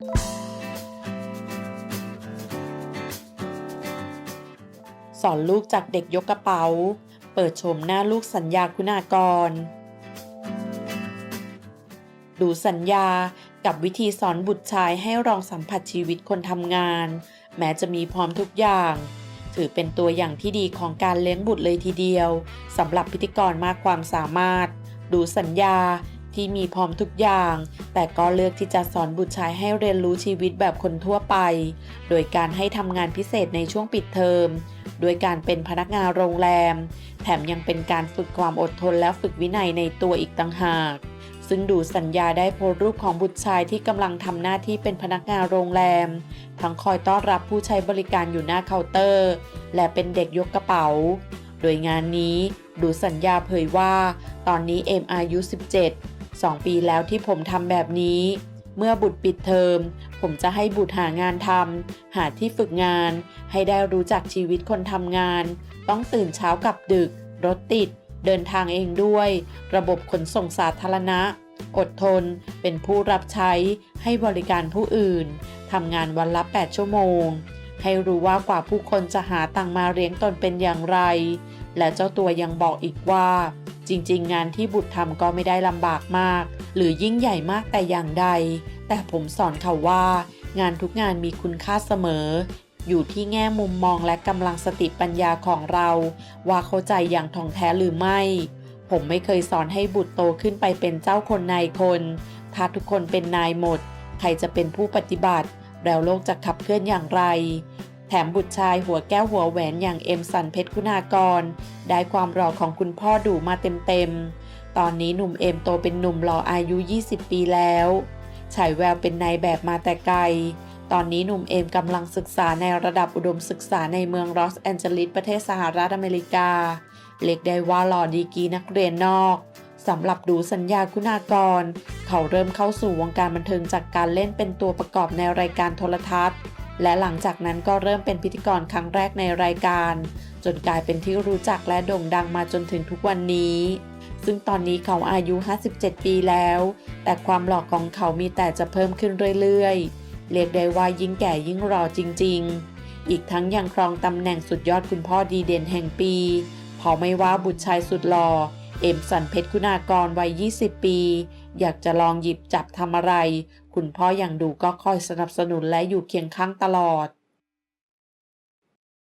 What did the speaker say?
สอนลูกจากเด็กยกกระเป๋า เปิดชมหน้าลูกสัญญาคุณากร ดูสัญญากับวิธีสอนบุตรชายให้ลองสัมผัสชีวิตคนทำงาน แม้จะมีพร้อมทุกอย่าง ถือเป็นตัวอย่างที่ดีของการเลี้ยงบุตรเลยทีเดียวสำหรับพิธีกรมากความสามารถ ดูสัญญา ที่มีพร้อมทุกอย่าง แต่ก็เลือกที่จะสอนบุตรชายให้เรียนรู้ชีวิตแบบคนทั่วไป โดยการให้ทำงานพิเศษในช่วงปิดเทอมโดยการเป็นพนักงานโรงแรม แถมยังเป็นการฝึกความอดทนและฝึกวินัยในตัวอีกต่างหาก ซึ่งดูสัญญาได้โพสรูปของบุตรชายที่กำลังทำหน้าที่เป็นพนักงานโรงแรม ทั้งคอยต้อนรับผู้ใช้บริการอยู่หน้าเคาน์เตอร์ และเป็นเด็กยกกระเป๋า โดยงานนี้ดูสัญญาเผยว่า ตอนนี้เอ็มอายุ 17 2 ปีแล้วที่ผมทำแบบนี้ เมื่อบุตรปิดเทอม ผมจะให้บุตรหางานทำหาที่ฝึกงาน ให้ได้รู้จักชีวิตคนทำงาน ต้องตื่นเช้ากับดึก รถติด เดินทางเองด้วย ระบบขนส่งสาธารณะ อดทน เป็นผู้รับใช้ ให้บริการผู้อื่นทำงานวันละ 8 ชั่วโมง ให้รู้ว่ากว่าผู้คนจะหาตังมาเลี้ยงตนเป็นอย่างไร และเจ้าตัวยังบอกอีกว่า จริง ๆ งานที่บุตรทำก็ไม่ได้ลำบากมาก หรือยิ่งใหญ่มากแต่อย่างใด แต่ผมสอนเขาว่า งานทุกงานมีคุณค่าเสมอ อยู่ที่แง่มุมมองและกำลังสติปัญญาของเรา ว่าเข้าใจอย่างท่องแท้หรือไม่ ผมไม่เคยสอนให้บุตรโตขึ้นไปเป็นเจ้าคนนายคน ถ้าทุกคนเป็นนายหมด ใครจะเป็นผู้ปฏิบัติ แล้วโลกจะขับเคลื่อนอย่างไร แถมบุตรชายหัวแก้วหัวแหวนอย่างเอ็มสันเพชรคุณากร ได้ความหล่อของคุณพ่อดูมาเต็มๆ ตอนนี้หนุ่มเอ็มโตเป็นหนุ่มหล่ออายุ 20 ปีแล้วฉายแววเป็นนายแบบมาแต่ไกล ตอนนี้หนุ่มเอ็มกำลังศึกษาในระดับอุดมศึกษาในเมืองลอสแอนเจลิสประเทศสหรัฐอเมริกา เรียกได้ว่าหล่อดีกีนักเรียนนอกสำหรับดูสัญญาคุณากร เขาเริ่มเข้าสู่วงการบันเทิงจากการเล่นเป็นตัวประกอบในรายการโทรทัศน์ และหลังจากนั้นก็เริ่มเป็นพิธีกรครั้งแรกในรายการ จนกลายเป็นที่รู้จักและโด่งดังมาจนถึงทุกวันนี้ ซึ่งตอนนี้เขาอายุ 57 ปีแล้ว แต่ความหล่อของเขามีแต่จะเพิ่มขึ้นเรื่อยๆ เรียกได้ว่ายิ่งแก่ยิ่งหล่อจริง ๆ อีกทั้งยังครองตำแหน่งสุดยอดคุณพ่อดีเด่นแห่งปีเพราไม่ว่าบุตรชายสุดหล่อเอ็มสันเพชรคุณากรวัย 20 ปี อยากจะลองหยิบจับทำอะไร คุณพ่ออย่างดูก็คอยสนับสนุนและอยู่เคียงข้างตลอด